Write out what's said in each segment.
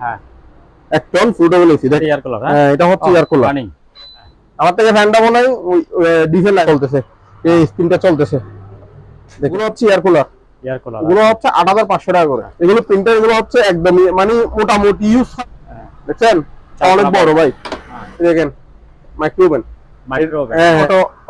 হ্যাঁ। এক টন ফুটেবল এসি দেখ এয়ার কুলার হ্যাঁ, এটা হচ্ছে এয়ার কুলার রানিং আমার থেকে ফ্যানটা মনে হয় ডিজেল চলতেছে। এই স্পিনটা চলতেছে। এগুলো হচ্ছে এয়ার কুলার এয়ার কুলার এগুলো হচ্ছে আট হাজার পাঁচশো টাকা করে। এগুলো প্রিন্টার এগুলো হচ্ছে একদমই মানে মোটামুটি ইউজ দেখছেন? অনেক বড় ভাই। এই দেখেন মাইক্রোওভেন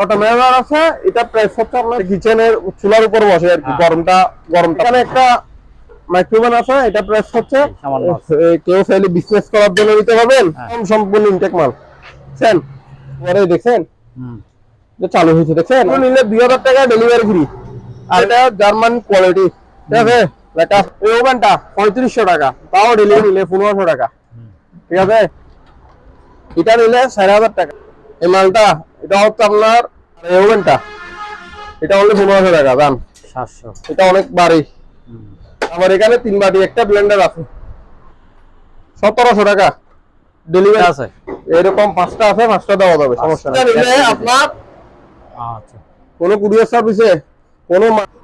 অটোমেটিক আছে এটা হচ্ছে আপনার কিচেনের চুলার উপর বসে আর কি। হ্যাঁ। গরমটা গরমটা। এখানে একটা মাইক্রোওভেন আছে এটা প্রেস হচ্ছে কেউ চাইলে বিজনেস করার জন্য নিতে পারবেন হ্যাঁ। কম সম্পূর্ণ ইনটেক মাল। দেখছেন? পরে দেখছেন? যে চালু হয়েছে দেখছেন? নিলে দুই হাজার টাকা ডেলিভারি ফ্রি আর এটা জার্মান কোয়ালিটি ঠিক আছে? লেখা এই ওভেনটা পঁয়ত্রিশশো টাকা তাও ডেলিভারি নিলে পনেরোশো টাকা। ঠিক আছে? এটা নিলে চার হাজার টাকা। এই মালটা এটা হচ্ছে আপনার এই ওভেনটা। এটা হলে পনেরোশো টাকা দাম সাতশো। এটা অনেক বাড়ি। আমার এখানে তিন বাটি একটা ব্লেন্ডার আছে। সতেরোশো টাকা। ডেলিভারি আছে। এরকম পাঁচটা আছে পাঁচটা দেওয়া যাবে সমস্যা নেই। আপনার আচ্ছা। কোনো কুরিয়ার সার্ভিসে কোনো মা-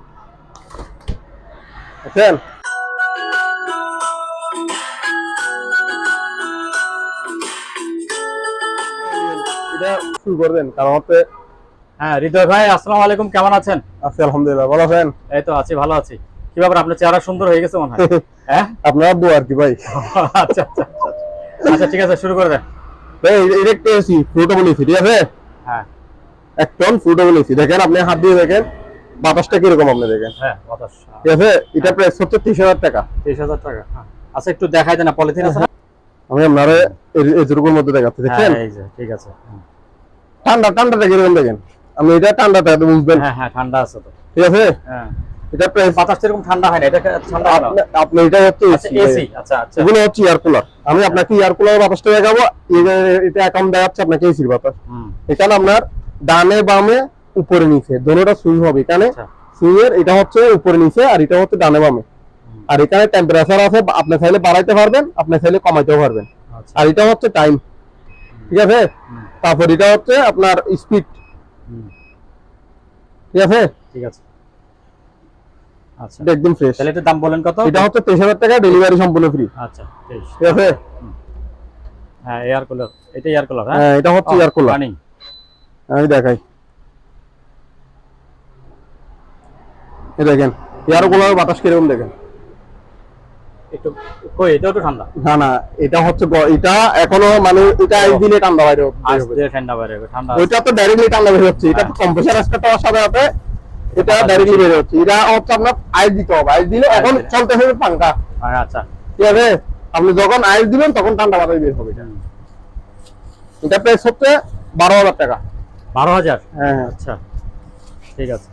বুঝছেন এটা শুরু করবেন কারণ হচ্ছে হ্যাঁ হৃদয় ভাই আসসালামু আলাইকুম কেমন আছেন? আছি আলহামদুলিল্লাহ ভালো আছেন? এই তো আছি ভালো আছি। কি ব্যাপার আপনার চেহারা সুন্দর হয়ে গেছে মনে হয়? হ্যাঁ? আপনার আর কি ভাই। আচ্ছা আচ্ছা আচ্ছা। আচ্ছা। ঠিক আছে শুরু করে দেন। ভাই এটা এসি ফ্রুটেবল এসি ঠিক আছে? হ্যাঁ। এক টন দেখেন আপনি হাত দিয়ে দেখেন বাতাসটা কীরকম আপনি দেখেন। হ্যাঁ বাতাস ঠিক আছে? এটা প্রাইস হচ্ছে তিরিশ হাজার টাকা। তেইশ হাজার টাকা হ্যাঁ। আচ্ছা একটু দেখাই দেন পলিথিন আছে আমি আপনারে মধ্যে দেখাচ্ছি দেখছেন? হ্যাঁ এই যে ঠিক আছে। ঠান্ডা ঠান্ডাটা কীরকম দেখেন? আপনি এটা ঠান্ডাটা বুঝবেন। হ্যাঁ হ্যাঁ ঠান্ডা আছে তো। ঠিক আছে? হ্যাঁ। এটা প্রাইস বাতাসটা এরকম ঠান্ডা হয় না এটা ঠান্ডা হয় না। আপনি আপনি এটা হচ্ছে আচ্ছা এসি আচ্ছা আচ্ছা। এগুলো হচ্ছে এয়ার কুলার আমি আপনাকে এয়ার কুলার বাতাসটা দেখাবো এটা এখন দেখাচ্ছে আপনাকে এসির বাতাস। এখানে আপনার ডানে বামে উপরে নিচে সুইং হবে এখানে। সুইং এর এটা হচ্ছে উপরে নিচে আর এটা হচ্ছে ডানে বামে। আর এখানে টেম্পারেচার আছে আপনি চাইলে বাড়াইতে পারবেন আপনি চাইলে কমাইতেও পারবেন। আর এটা হচ্ছে টাইম ঠিক আছে? তারপর এটা হচ্ছে আপনার স্পিড ঠিক আছে? ঠিক আছে। আচ্ছা। একদম ফ্রেশ তাহলে এটার দাম বলেন কত? এটা হচ্ছে তেইশ হাজার টাকা ডেলিভারি সম্পূর্ণ ফ্রি আচ্ছা তেইশ। ঠিক আছে? হ্যাঁ এয়ার কুলার এটা এয়ার কুলার হ্যাঁ? হ্যাঁ এটা হচ্ছে এয়ার কুলার রানিং আমি দেখাই। এই দেখেন এয়ার কুলার বাতাস কীরকম দেখেন? একটু কই এটাও একটু ঠান্ডা? না না এটা হচ্ছে এটা এখনও মানে এটা ঠান্ডা বাইরে ঠান্ডা বাইরে ঠান্ডা ওইটা তো ডাইরেক্টলি ঠান্ডা বের হচ্ছে। এটা তো কম্প্রেসার হওয়ার সাথে সাথে এটা ডাইরেক্টলি বের হচ্ছে এটা হচ্ছে আপনার আইস দিতে হবে। আইস দিলে এখন চলতে হবে হ্যাঁ, আচ্ছা। ঠিক আছে? আপনি যখন আইস দিবেন তখন ঠান্ডা বাতাস বের হবে এটা। এটা প্রাইস হচ্ছে বারো হাজার টাকা। বারো হাজার? হ্যাঁ হ্যাঁ। আচ্ছা। ঠিক আছে।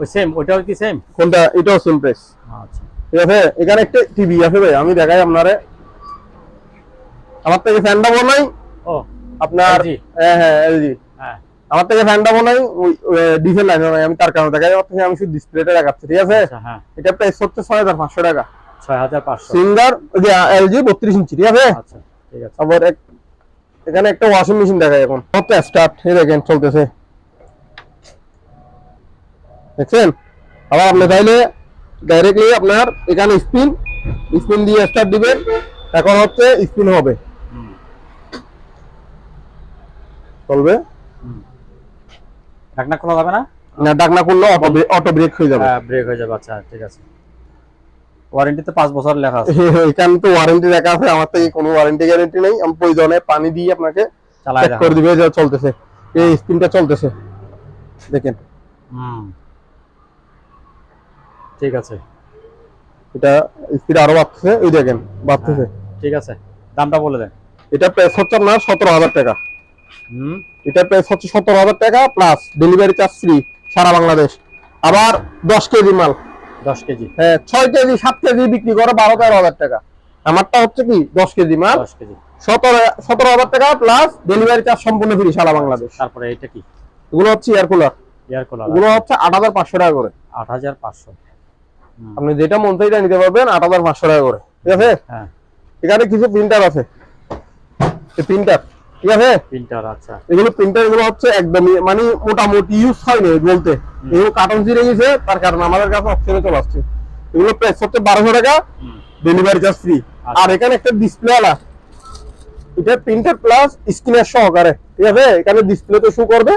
ওই সেম ওইটাও কি সেম কোনটা? এটাও সেম প্রাইস আচ্ছা। ঠিক আছে? এখানে একটা টিভি আছে ভাই আমি দেখাই আপনারে। আমার থেকে ফ্যানটা বনাই ও আপনার হ্যাঁ হ্যাঁ এলজি হ্যাঁ। আমার থেকে ফ্যানটা বনাই ওই ডিজেল লাইন আমি তার কারণে দেখাই। আমার থেকে আমি শুধু ডিসপ্লেটা দেখাচ্ছি ঠিক আছে? আচ্ছা হ্যাঁ। এটা প্রাইস হচ্ছে ছয় হাজার পাঁচশো টাকা। ছয় হাজার পাঁচশো সিঙ্গার এলজি বত্রিশ ইঞ্চি ঠিক আছে? আচ্ছা ঠিক আছে। আবার এক- এখানে একটা ওয়াশিং মেশিন দেখাই এখন। হচ্ছে স্টার্ট এই দেখেন চলতেছে। দেখছেন? আবার আপনি চাইলে ডাইরেক্টলি আপনার এখানে স্পিন স্পিন দিয়ে স্টার্ট দিবেন। এখন হচ্ছে স্পিন হবে। চলবে। ঢাকনা খোলা যাবে না? না ডাকনা করলে অটো অটো ব্রেক হয়ে যাবে। হ্যাঁ ব্রেক হয়ে যাবে আচ্ছা ঠিক আছে। ওয়ারেন্টিতে পাঁচ বছর লেখা আছে। এখানে তো ওয়ারেন্টি দেখা আছে আমার থেকে কোনো ওয়ারেন্টি গ্যারান্টি নেই। আমি প্রয়োজনে পানি দিয়ে আপনাকে দেখা করে দিবে যে চলতেছে। এই স্পিনটা চলতেছে। দেখেন। হুম। ঠিক আছে। এটা স্পিড আরও বাড়তেছে এই দেখেন বাড়তেছে। ঠিক আছে। দামটা বলে দেন। এটা প্রাইস হচ্ছে আপনার সতেরো হাজার টাকা। এটা প্রাইস হচ্ছে সতেরো হাজার টাকা প্লাস ডেলিভারি চার্জ ফ্রি সারা বাংলাদেশ। আবার দশ কেজি মাল। দশ কেজি। হ্যাঁ ছয় কেজি সাত কেজি বিক্রি করে বারো তেরো হাজার টাকা। আমারটা হচ্ছে কি দশ কেজি মাল। দশ কেজি। সতেরো সতেরো হাজার টাকা প্লাস ডেলিভারি চার্জ সম্পূর্ণ ফ্রি সারা বাংলাদেশ। তারপরে এটা কি? এগুলো হচ্ছে এয়ার কুলার এয়ার কুলার এগুলো হচ্ছে আট হাজার পাঁচশো টাকা করে। আট হাজার পাঁচশো। আপনি যেটা মন চাই নিতে পারবেন আট হাজার পাঁচশো টাকা করে। ঠিক আছে? হ্যাঁ। এখানে কিছু প্রিন্টার আছে। প্রিন্টার ঠিক আছে? প্রিন্টার আচ্ছা। এগুলো প্রিন্টার এগুলো হচ্ছে একদমই মানে মোটামুটি ইউজ হয়নি বলতে। এগুলো কার্টন ছিঁড়ে গেছে তার কারণে আমাদের কাছে অপশনে চলে আসছে। এগুলো প্রাইস হচ্ছে বারোশো টাকা ডেলিভারি চার্জ ফ্রি আর এখানে একটা ডিসপ্লে আলা। এটা প্রিন্টার প্লাস স্ক্রিনের সহকারে ঠিক আছে? এখানে ডিসপ্লে তো শো করবে।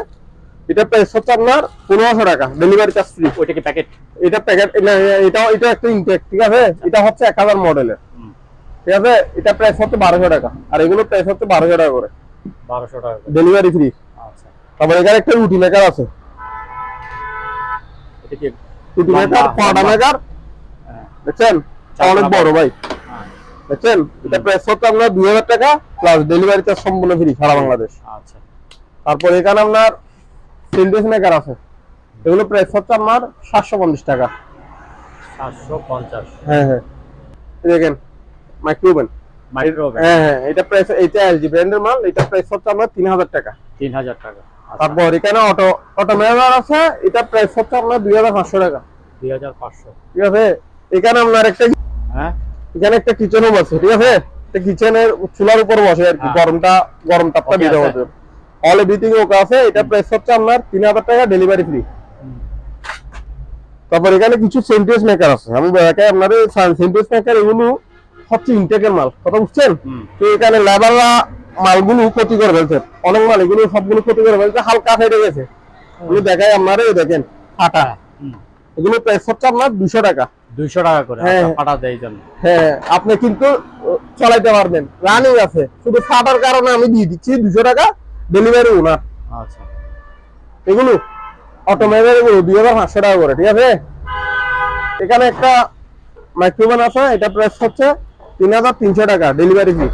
এটা প্রাইস হচ্ছে আপনার পনেরোশো টাকা ডেলিভারি চার্জ ফ্রি ওইটা কি প্যাকেট এটা প্যাকেট এটা এটা একটা ইনটেক ঠিক আছে? এটা হচ্ছে এক হাজার মডেলের ঠিক আছে? এটা প্রাইস হচ্ছে বারোশো টাকা। আর এগুলো প্রাইস হচ্ছে বারোশো টাকা করে। বারোশো টাকা ডেলিভারি ফ্রি আচ্ছা। তারপরে এখানে একটা রুটি মেকার আছে। রুটি মেকার পাটা মেকার হ্যাঁ, দেখছেন? অনেক বড় ভাই। হ্যাঁ, দেখছেন? এটা প্রাইস হচ্ছে আপনার দুই হাজার টাকা প্লাস ডেলিভারি চার্জ সম্পূর্ণ ফ্রি সারা বাংলাদেশ। আচ্ছা। তারপর এখানে আপনার সিন্টেক্স মেকার আছে। এগুলো প্রাইস হচ্ছে আপনার সাতশো পঞ্চাশ টাকা। সাতশো পঞ্চাশ। হ্যাঁ হ্যাঁ। দেখেন মাইক্রোওভেন হ্যাঁ এটা প্রাইস এটা এলজি ব্র্যান্ডের মাল এটা প্রাইস হচ্ছে আপনার তিন হাজার টাকা। তিন হাজার টাকা। তারপর এখানে অটো অটো মেকার আছে এটা প্রাইস হচ্ছে আপনার দুই হাজার পাঁচশো টাকা। দুই হাজার পাঁচশো। ঠিক আছে? এখানে আপনার একটা হ্যাঁ? এখানে একটা কিচেন আছে ঠিক আছে? একটা কিচেনের চুলার উপর বসে আর কি হ্যাঁ। গরমটা গরম তাপটা আছে। অল এভরিথিং ওকে আছে এটা প্রাইস হচ্ছে আপনার তিন হাজার টাকা ডেলিভারি ফ্রি তারপর এখানে কিছু সেন্টেন্স মেকার আছে। আমি দেখাই সেন্টেন্স মেকার এগুলো হচ্ছে ইনটেকের মাল। কথা বুঝছেন? তো এখানে লেবাররা মালগুলো ক্ষতি করে ফেলছে। অনেক মাল এগুলো সবগুলো ক্ষতি করে ফেলছে হালকা ফেটে গেছে। এগুলো দেখাই আপনারা দেখেন ফাটা। এগুলো প্রাইস হচ্ছে আপনার দুশো টাকা। দুইশো টাকা করে হ্যাঁ, আচ্ছা, হ্যাঁ। দেয় জন্য। হ্যাঁ আপনি কিন্তু চালাইতে পারবেন। রানিং আছে। শুধু ফাটার কারণে আমি দিয়ে দিচ্ছি দুশো টাকা ডেলিভারি ওনার আচ্ছা। এগুলো অটোমেটিক এগুলো দুই হাজার পাঁচশো টাকা করে ঠিক আছে? এখানে একটা মাইক্রোওভেন আছে এটা প্রাইস হচ্ছে তিন হাজার তিনশো টাকা ডেলিভারি ফি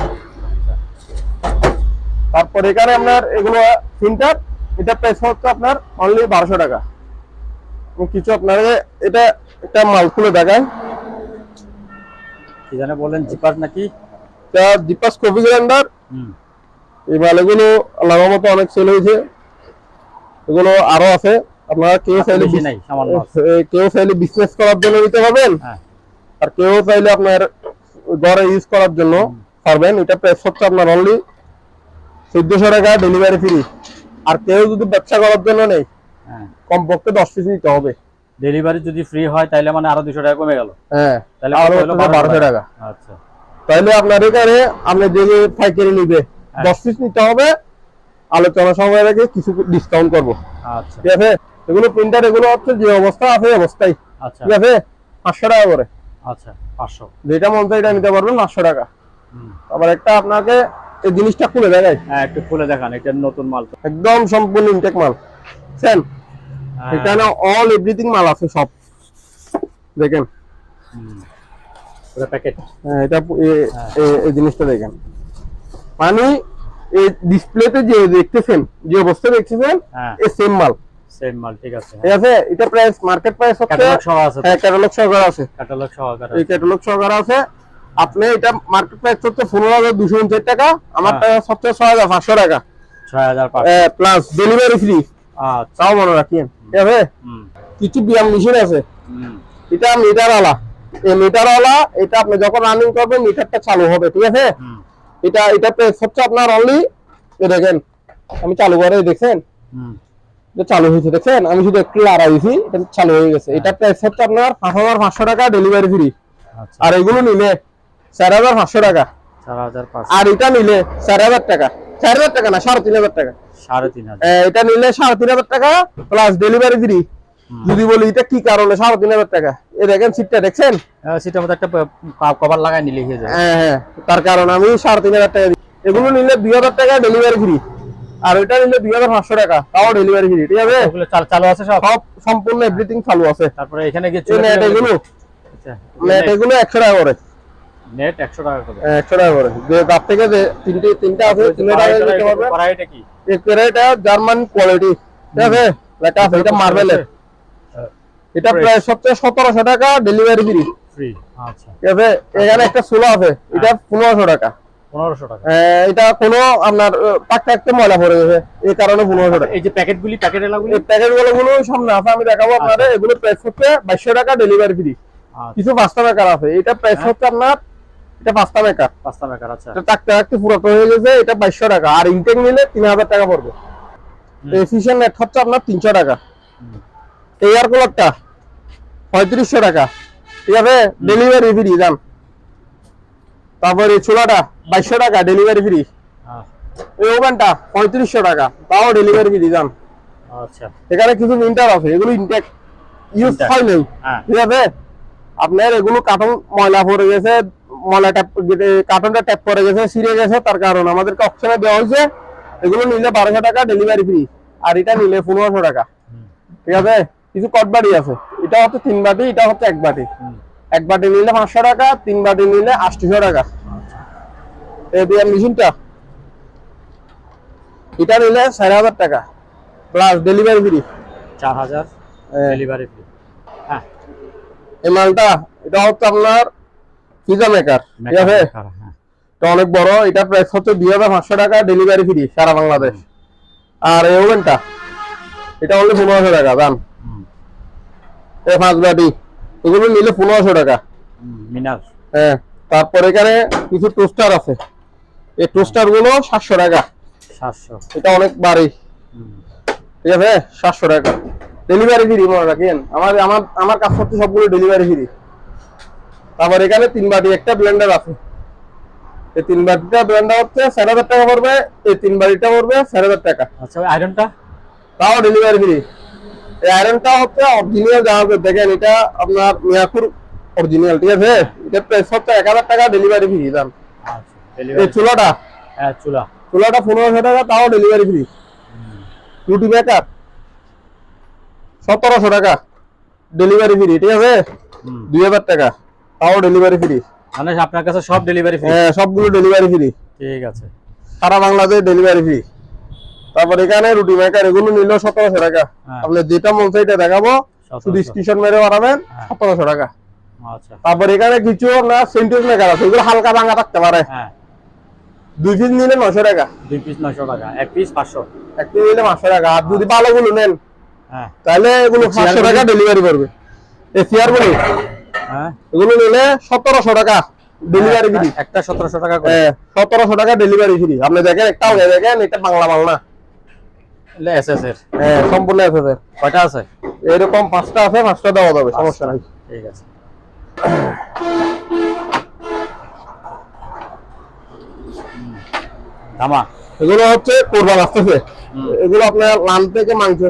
তারপর এখানে আপনার এগুলো এটা প্রাইস হচ্ছে আপনার অনলি বারোশো টাকা। কিছু আপনার এটা একটা মাল খুলে দেখায় কি জানে বলেন জিপার নাকি? কফি গ্রাইন্ডার এই মালগুলো আল্লাহর মতো অনেক সেল হয়েছে। এগুলো আরও আছে। আপনারা কেউ চাইলে আছে। এ, কেউ চাইলে বিজনেস করার জন্য নিতে পারবেন। হ্যাঁ। আর কেউ চাইলে আপনার ঘরে ইউজ করার জন্য পারবেন। এটা প্রাইস হচ্ছে আপনার অনলি চোদ্দশো টাকা ডেলিভারি ফ্রি আর কেউ যদি ব্যবসা করার জন্য নেই হ্যাঁ। কমপক্ষে দশ পিস নিতে হবে। ডেলিভারি যদি ফ্রি হয় তাহলে মানে আরও দুশো টাকা কমে গেল। হ্যাঁ তাহলে বারোশো টাকা। আচ্ছা। তাহলে আপনার এখানে আপনি যে পাইকারি নিবে হ্যাঁ। দশ পিস নিতে হবে। আলোচনা সময় রেখে কিছু ডিসকাউন্ট করব। আচ্ছা। ঠিক আছে? এগুলো প্রিন্টার এগুলো হচ্ছে যে অবস্থা আছে অবস্থায় আচ্ছা। ঠিক আছে? পাঁচশো টাকা করে। আচ্ছা। পাঁচশো। যেটা মন চাই এটা নিতে পারবেন পাঁচশো টাকা। আবার একটা আপনাকে এই জিনিসটা খুলে দেখাই। হ্যাঁ একটু খুলে দেখান এটা নতুন মাল একদম সম্পূর্ণ ইনটেক মাল। বুঝছেন হ্যাঁ, এখানে অল এভরিথিং মাল আছে সব। দেখেন। পুরো প্যাকেট হ্যাঁ, এটা হ্যাঁ। এই জিনিসটা দেখেন। মানে এই ডিসপ্লেতে যে দেখতেছেন যে অবস্থা দেখতেছেন হ্যাঁ। এই সেম মাল। সেম মাল ঠিক আছে ঠিক আছে এটা প্রাইস মার্কেট প্রাইস হচ্ছে ক্যাটালগ সহ আছে হ্যাঁ ক্যাটালগ সহকারে আছে। ক্যাটালগ সহকারে এই ক্যাটালগ সহকারে আছে। আপনি এটা মার্কেট প্রাইস হচ্ছে টাকা আমার হ্যাঁ। টাকা। প্লাস ডেলিভারি ফ্রি আচ্ছা। তাও মনে রাখেন ঠিক আছে? কিছু ব্যায়াম মেশিন আছে। এটা মিটার আলা এই মিটার আলা এটা আপনি যখন রানিং করবেন মিটারটা চালু হবে ঠিক আছে? এটা এটা প্রাইস হচ্ছে আপনার অনলি দেখেন আমি চালু করে দেখছেন চালু হয়েছে দেখছেন? আমি শুধু একটু লড়াই দিয়েছি এটা চালু হয়ে গেছে। এটা প্রাইস হচ্ছে আপনার পাঁচ হাজার পাঁচশো টাকা ডেলিভারি ফ্রি আচ্ছা। আর এগুলো নিলে চার হাজার পাঁচশো টাকা। আর এটা নিলে চার হাজার টাকা। চার হাজার টাকা না সাড়ে তিন হাজার টাকা। সাড়ে তিন হাজার। এটা নিলে সাড়ে তিন হাজার টাকা প্লাস ডেলিভারি ফ্রি। যদি বলি এটা কি কারণে সাড়ে তিন হাজার টাকা? এ দেখেন সিটটা দেখছেন? সেটার মধ্যে একটা কভার লাগাই নিলে হয়ে যায় হ্যাঁ তার কারণ আমি সাড়ে তিন হাজার টাকা দিই। এগুলো নিলে দুই হাজার টাকা ডেলিভারি ফ্রি আর ওইটা নিলে দুই হাজার পাঁচশো টাকা তাও ডেলিভারি ফ্রি ঠিক আছে? চালু আছে সব? সব সম্পূর্ণ এভরিথিং চালু আছে। তারপরে এখানে গিয়ে নেট এগুলো? আচ্ছা, নেট এগুলো একশো টাকা করে। নেট একশো টাকা করে। হ্যাঁ, একশো টাকা করে। যে তার থেকে যে তিনটে তিনটা আছে তিনটে টাকা দিতে কড়াইটা কি? জার্মান কোয়ালিটি ঠিক আছে? লেখা আছে এটা মার্বেলের এটা প্রায় সবচেয়ে সতেরোশো টাকা ডেলিভারি ফ্রি ফ্রি আচ্ছা। ঠিক আছে? এখানে একটা সোলো আছে এটা পনেরোশো টাকা। পনেরোশো টাকা। এটা কোনো আপনার পাক থাকতে ময়লা পড়ে গেছে এই কারণে পনেরোশো টাকা। এই যে প্যাকেটগুলি প্যাকেট এলাগুলি প্যাকেটগুলো গুলো সামনে আছে আমি দেখাবো আপনাদের এগুলো প্রাইস হচ্ছে বাইশশো টাকা ডেলিভারি ফ্রি আচ্ছা। কিছু পাঁচটা মেকার আছে। এটা প্রাইস। হচ্ছে আপনার এটা পাঁচটা মেকার পাঁচটা মেকার আচ্ছা। টাকতে টাকতে পুরাতন হয়ে গেছে এটা বাইশশো টাকা। আর ইনটেক নিলে তিন হাজার টাকা পড়বে। নেট হচ্ছে আপনার তিনশো টাকা। এয়ার কুলারটা পঁয়ত্রিশশো টাকা। ঠিক আছে? ডেলিভারি ফ্রি দাম তারপর এই ছোলাটা বাইশশো টাকা ডেলিভারি ফ্রি এই ওভেনটা পঁয়ত্রিশশো টাকা তাও ডেলিভারি ফ্রি যান আচ্ছা। এখানে কিছু ইন্টার আছে এগুলো ইনটেক ইউজ হয় নাই। হ্যাঁ। ঠিক আছে? আপনার এগুলো কার্টন ময়লা পড়ে গেছে ময়লা ট্যাপ কার্টনটা ট্যাপ পড়ে গেছে ছিঁড়ে গেছে তার কারণ আমাদেরকে অপশনে দেওয়া হয়েছে এগুলো নিলে বারোশো টাকা ডেলিভারি ফ্রি আর এটা নিলে পনেরোশো টাকা। ঠিক আছে? কিছু কট বাটি আছে এটা হচ্ছে তিন বাটি এটা হচ্ছে এক বাটি। এক বাটি নিলে পাঁচশো টাকা তিন বাটি নিলে আটশো টাকা। এই বিয়ার মেশিনটা এটা নিলে চার হাজার টাকা প্লাস ডেলিভারি ফ্রি চার হাজার ডেলিভারি ফ্রি হ্যাঁ। এই মালটা এটা হচ্ছে আপনার পিজা মেকার ঠিক আছে? হ্যাঁ। এটা অনেক বড় এটা প্রাইস হচ্ছে দুই হাজার পাঁচশো টাকা ডেলিভারি ফ্রি সারা বাংলাদেশ। আর এই ওভেনটা এটা হলে পনেরোশো টাকা দাম এ পাঁচ বাটি। এগুলো নিলে পনেরোশো টাকা। হ্যাঁ তারপর এখানে কিছু টোস্টার আছে। এই টোস্টারগুলো সাতশো টাকা। সাতশো। এটা অনেক বাড়ি। ঠিক আছে? সাতশো টাকা। ডেলিভারি ফ্রি মনে রাখেন আমার আমার আমার কাছ থেকে সবগুলো ডেলিভারি ফ্রি তারপর এখানে তিন বাটি একটা ব্লেন্ডার আছে। এই তিন বাটিটা ব্লেন্ডার হচ্ছে চার হাজার টাকা পড়বে এই তিন বাটিটা পড়বে চার হাজার টাকা। আচ্ছা আয়রনটা তাও ডেলিভারি ফ্রি এই আয়রনটা হচ্ছে অরিজিনাল জাহাজ দেখেন এটা আপনার মিয়াপুর অরিজিনাল ঠিক আছে? এটা প্রাইস হচ্ছে এক হাজার টাকা ডেলিভারি ফ্রি দাম এই চুলাটা? হ্যাঁ চুলা। চুলাটা পনেরোশো টাকা তাও ডেলিভারি ফ্রি রুটি মেকার সতেরোশো টাকা ডেলিভারি ফ্রি ঠিক আছে। দুই হাজার টাকা তাও ডেলিভারি ফ্রি মানে আপনার কাছে সব ডেলিভারি ফ্রি হ্যাঁ সবগুলো ডেলিভারি ফ্রি ঠিক আছে। সারা বাংলাদেশ ডেলিভারি ফ্রি তারপর এখানে রুটি মেকার এগুলো নিল সতেরোশো টাকা। হ্যাঁ। আপনি যেটা মন এটা দেখাবো শুধু স্টেশন মেরে বাড়াবেন হ্যাঁ। সতেরোশো টাকা। আচ্ছা। তারপর এখানে কিছু সেন্টেজ মেকার আছে এগুলো হালকা ভাঙা থাকতে পারে। হ্যাঁ। দুই পিস নিলে নশো টাকা। দুই পিস নয়শো টাকা এক পিস পাঁচশো। এক পিস নিলে পাঁচশো টাকা। আর যদি ভালোগুলো নেন তাহলে এগুলো পাঁচশো টাকা ডেলিভারি করবে। এই চেয়ারগুলো এগুলো নিলে সতেরোশো টাকা ডেলিভারি ফ্রি একটা সতেরোশো টাকা সতেরোশো টাকা ডেলিভারি ফ্রি আপনি দেখেন একটা দেখেন এটা বাংলা মাল এর হ্যাঁ সম্পূর্ণ আছে স্যার কয়টা আছে? এরকম পাঁচটা আছে পাঁচটা দেওয়া যাবে সমস্যা নাই। ঠিক আছে। ধামা এগুলো হচ্ছে কোরবান আসতেছে। এগুলো আপনার লান থেকে মাংস।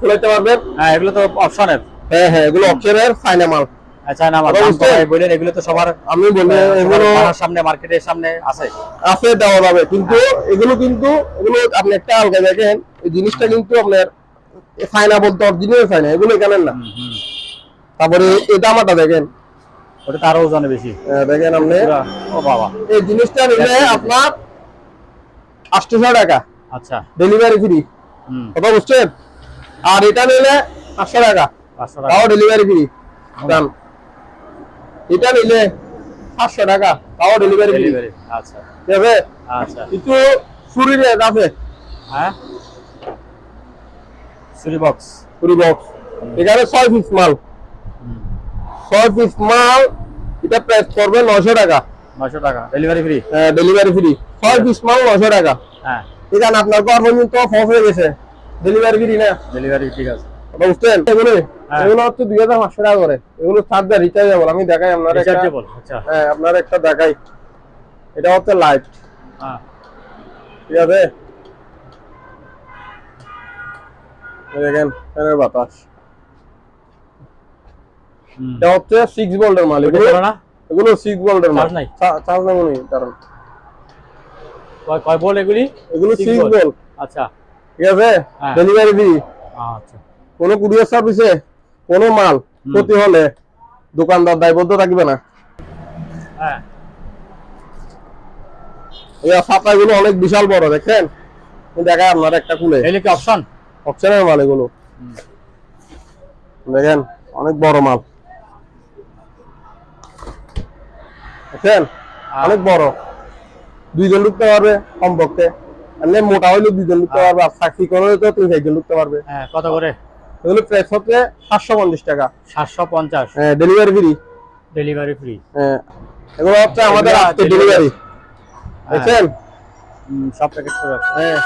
চলাইতে পারবেন হ্যাঁ এগুলো তো অপশনের হ্যাঁ হ্যাঁ এগুলো অপশনের ফাইনা মাল। আচ্ছা না আমার ওটা দাম বুঝছেন? কমাই বললেন এগুলো তো সবার আমি বলি এগুলো সামনে মার্কেটের সামনে আছে। আছে দেওয়া যাবে। কিন্তু এগুলো কিন্তু এগুলো আপনি একটা আলগা দেখেন এই জিনিসটা কিন্তু আপনার ফাইনা বলতে অরিজিনাল ফাইনা এগুলো এখানে না। হুম, হুম। তারপরে এই দামাটা দেখেন। ওটা তো ওজনে বেশি। হ্যাঁ, দেখেন আপনি। ও বাবা। এই জিনিসটা নিলে আপনার আটশোশো টাকা। আচ্ছা। ডেলিভারি ফ্রি হুম। কথা বুঝছেন? আর এটা নিলে পাঁচশো টাকা। পাঁচশো তাও টাকা ডেলিভারি ফ্রি দাম। এটা নিলে পাঁচশো টাকা তাও ডেলিভারি ডেলিভারি আচ্ছা। ঠিক আছে আচ্ছা। কিন্তু চুরি রেট আছে। হ্যাঁ? বক্স চুরি বক্স এখানে ছয় পিস মাল। ছয় পিস মাল এটা প্রাইস পড়বে নশো টাকা। নয়শো টাকা। ডেলিভারি ফ্রি ডেলিভারি ফ্রি ছয় পিস মাল নশো টাকা। হ্যাঁ। এখানে আপনার ঘর পর্যন্ত ফস হয়ে গেছে। ডেলিভারি ফ্রি না? ডেলিভারি ঠিক আছে। বুঝছেন? এগুলো হ্যাঁ। এগুলো হচ্ছে দুই হাজার পাঁচশো টাকা করে। এগুলো চার্জার রিচার্জেবল আমি দেখাই আপনার একটা রিচার্জেবল আচ্ছা। হ্যাঁ আপনার একটা দেখাই। এটা হচ্ছে লাইট হ্যাঁ। ঠিক আছে? দেখেন ফ্যানের বাতাস। এটা হচ্ছে সিক্স মাল। এগুলো এগুলো সিক্স মাল। চার্জ কারণ। কয় এগুলি? এগুলো সিক্স? আচ্ছা। ঠিক আছে। ডেলিভারি ফ্রি আচ্ছা। কোনো কুরিয়ার সার্ভিসে কোনো মাল ক্ষতি হলে দোকানদার দায়বদ্ধ থাকবে না। হ্যাঁ। এই ছাতাগুলো অনেক বিশাল বড় দেখেন। আমি আপনার একটা খুলে। এগুলি কি অপশন অপশনের মাল এগুলো দেখেন অনেক বড় মাল। দেখেন অনেক বড়। দুইজন ঢুকতে পারবে কমপক্ষে। এমনি মোটা হইলে দুইজন ঢুকতে পারবে আর চাকরি করে তো তিন চারজন ঢুকতে পারবে। হ্যাঁ কত করে? এগুলো প্রাইস সাতশো পঞ্চাশ টাকা। সাতশো পঞ্চাশ। ডেলিভারি ফ্রি ডেলিভারি ফ্রি এগুলো হচ্ছে আমাদের আজকে ডেলিভারি দেখছেন? সব প্যাকেট করে হ্যাঁ।